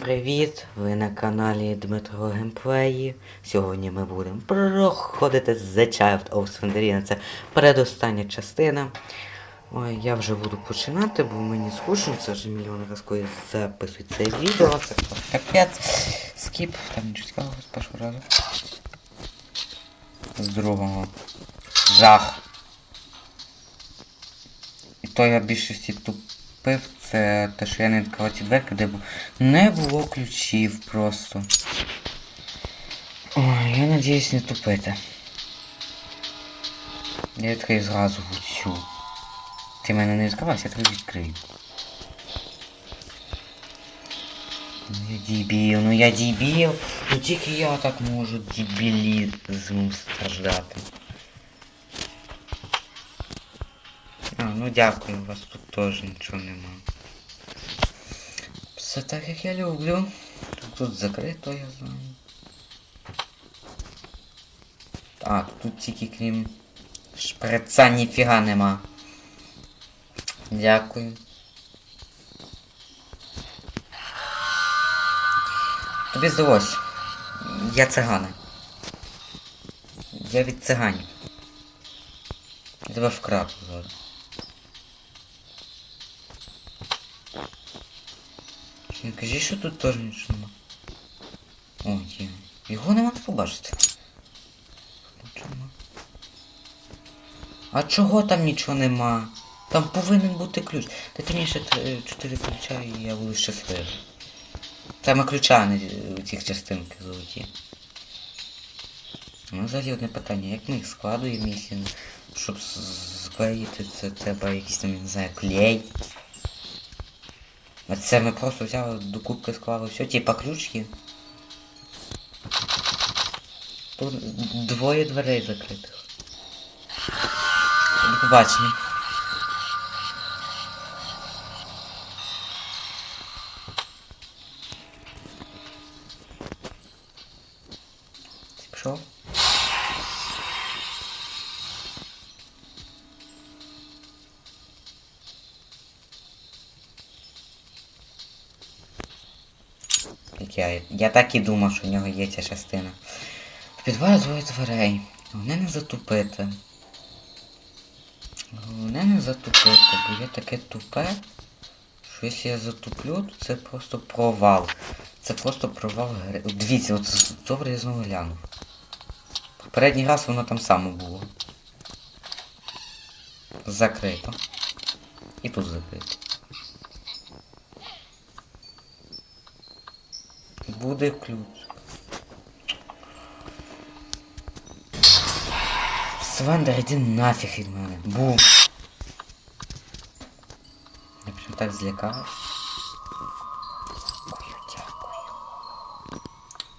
Привіт! Ви на каналі Дмитро Геймплеї. Сьогодні ми будемо проходити The Child of Slenderina. Це передостання частина. Ой, я вже буду починати, бо мені скучно, це вже мільйон коли записую це відео. Це капець. Скіп, там нічого цікавого з першого разу. З другого. Жах. І то я більшості тупив, це те, що я не відкривав ці дверки, де не було ключів просто. Ой, я надіюсь не тупити. Я відкрию зразу цю. Ти мене не відкривайся, я тебе відкрию. Ну я дебіл, ну я дебіл. Ну тільки я так можу дебілізмом страждати. А, ну дякую, у вас тут теж нічого нема. Все так як я люблю. Тут, закрито, я знаю. А, тут тільки крім шприца ніфіга нема. Дякую. Тобі здалось. Я цигани. Я від циганів. Я тебе вкрав зараз. Не кажи, що тут теж нічого нема. О, є. Його нема не побачити. А чого там нічого нема? Там повинен бути ключ. Дайте мені ще чотири ключа і я буду щасливий. Там ключа, а не е, цих частинки золоті. Ну, взагалі одне питання, як ми їх складуємо, ну, щоб склеїти, це треба якийсь там, я не знаю, клей. Це ми просто взяли до кубки склали все, типа ключки. Тут двоє дверей закритих. До пішов? Я, я так і думав, що в нього є ця частина. В підвалі двоє дверей. Головне не затупити. Головне не затупити, бо я таке тупе, що якщо я затуплю, то це просто провал. Це просто провал гри. Дивіться, от добре я знову глянув. Попередній раз воно там саме було. Закрито. І тут закрито. Буде ключ. Свендер, іди нафіг від мене. Бум. Я прям так злякався. Дякую.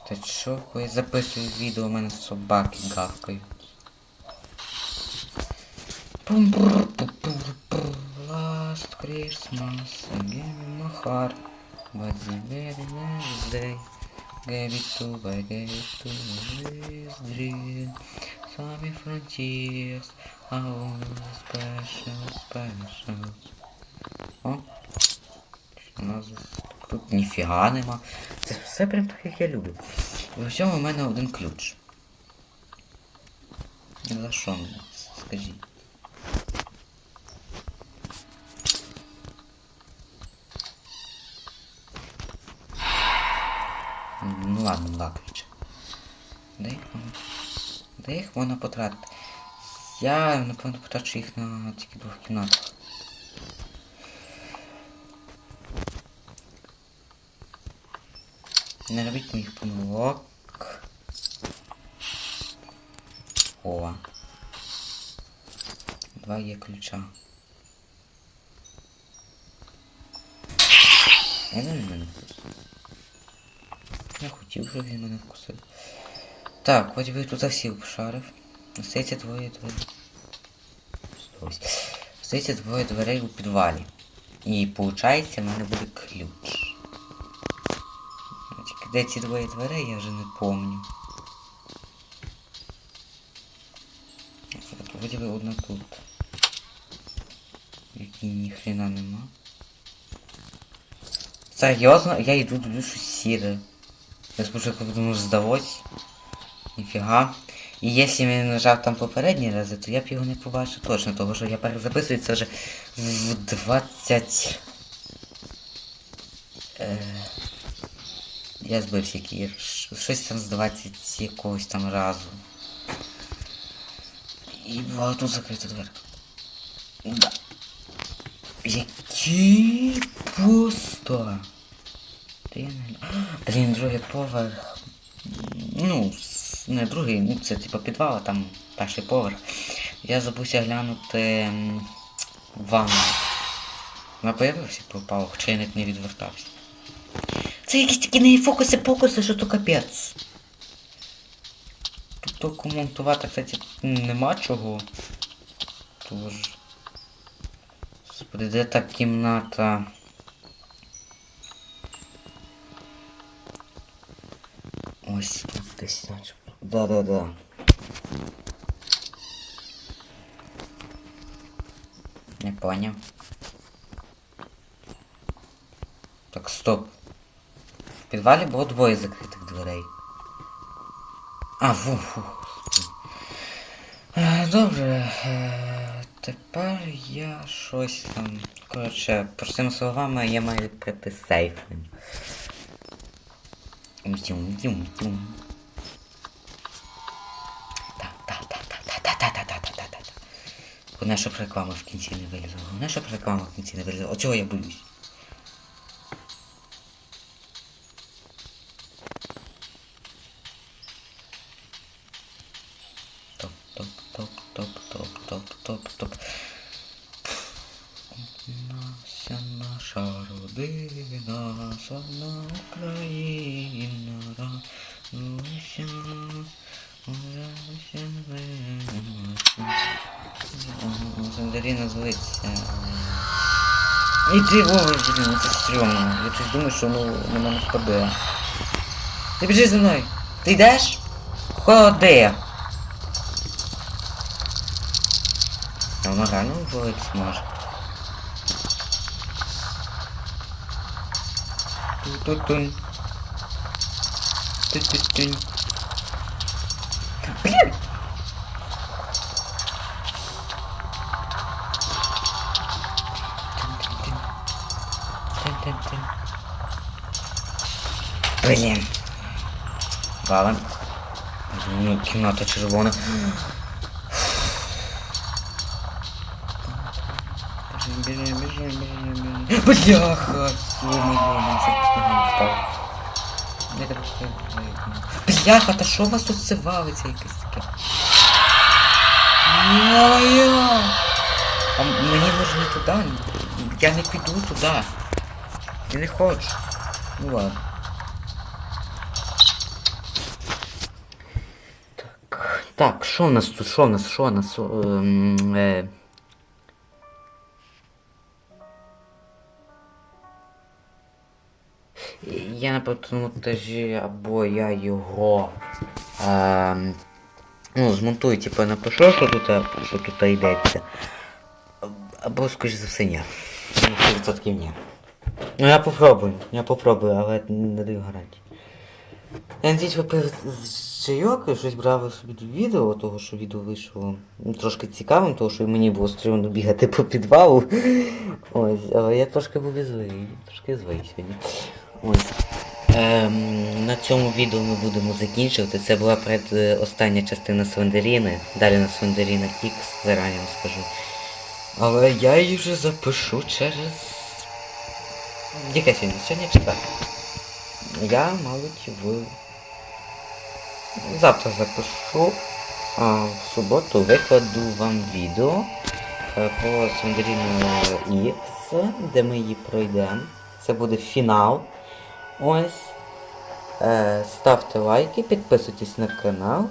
Та що, я записую відео, у мене собаки гавкають. Пум бур пу пур пур Last Christmas heart But the very next Gave it to, I gave it to this dream Самі frontiers always special, special О, у нас тут ніфіга нема. Це все прям так, як я люблю. І у всьому в мене один ключ. За що мені? Скажіть. Два ключа. Де їх воно? Де їх можна потратити? Я, напевно, потрачу їх на тільки двох кімнатах. Не робіть моїх помилок. О. Два є ключа. Один мене вкусив. Я хотів, щоб він мене вкусив. Так, хоч би тут всі обшарив. Остається двоє дверей. Остається двоє дверей у підвалі. І виходить, в мене буде ключ. Тільки де ці двоє дверей, я вже не помню. Вроді би одна тут. Які ніхрена нема. Серйозно? Я йду дивлюсь щось сіре. Я спочатку подумав, здалось. Ніфіга. І якщо я нажав там попередні рази, то я б його не побачив точно, тому що я перезаписую це вже в 20. Е... Я збився який. Щось там з 20 якогось там разу. І була тут закрита двері. Да. Які пусто. Та. Блін, другий поверх. Ну, не другий, ну це типу підвал, а там перший поверх. Я забувся глянути ванну. Вона появився пропав, хоча я навіть не відвертався. Це якісь такі не фокуси покуси, що то капець. Тут коментувати, кстати, нема чого. Тож. Господи, де та кімната? Ось десь начебто. Да-да-да. Не понял. Так, стоп. В підвалі було двоє закритих дверей. А, фу, фу. Е, Добре. е, Тепер я щось там. Коротше, простими словами, я маю відкрити сейф. Головне, щоб реклама в кінці не вилізла. Головне, щоб реклама в кінці не вилізла. Оцього я боюсь. Топ, топ, топ, топ, топ, топ, топ, топ. родина, славна Україна, радуйся, радуйся, Сандаріна звиться. І ти Вова, блін, це стрьомно. Я щось думаю, що ну на мене впаде. Ти біжи за мною. Ти йдеш? Ходи. А Воно реально вбиватись може. Ту-ту-тунь. Блін! Тин-тин-тин. Блін. Ну, кімната червона. Біжим, біжим, біжим, біжим. Бляха! Ё-моё, впав. Не так Бляха, та що у вас тут це валиться якесь таке? Ё-моё! А мені може не туди? Я не піду туди. Я не хочу. Ну ладно. Так. Так, що в нас тут? Що в нас? Що в нас? Ем, е... на тому або я його ем, ну, змонтую, типу напишу, що тут, що тут йдеться. Або, скоріш за все, ні. Ну, 100% ні. Ну я попробую, я попробую, але не даю гарантії. Я надіюсь, ви пив чайок, щось брали собі до відео, того що відео вийшло ну, трошки цікавим, того що мені було стрімно бігати по підвалу. Ось, але я трошки був і злий, трошки злий сьогодні. Ось. Ем, на цьому відео ми будемо закінчувати. Це була предостання частина Слендеріни. Далі на Слендеріна Кікс, зарані вам скажу. Але я її вже запишу через. Яке сьогодні? Сьогодні четвер. Я, мабуть, в. Завтра запишу. А в суботу викладу вам відео е, про Слендеріну X, де ми її пройдемо. Це буде фінал. Ось. Е, ставте лайки, підписуйтесь на канал.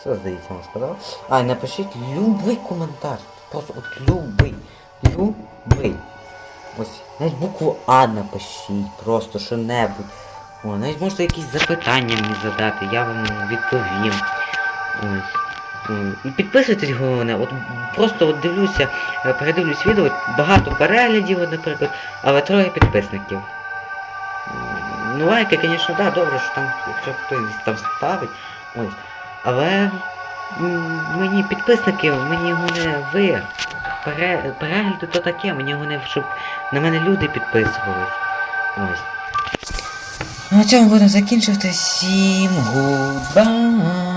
Все, здається, вам сказав. А, напишіть любий коментар. Просто от любий. Любий. Ось. Навіть букву А напишіть. Просто що-небудь. О, навіть можете якісь запитання мені задати, я вам відповім. Ось. І підписуйтесь головне, от просто от дивлюся, е, передивлюсь відео, багато переглядів, наприклад, але троє підписників. Ну лайки, звісно, да, добре, що там, якщо хтось там ставить. Ось. Але мені підписники, мені його не ви. Пере, перегляди то таке, мені головне, щоб на мене люди підписувались. Ось. Ну, на цьому будемо закінчувати. Всім гудбай.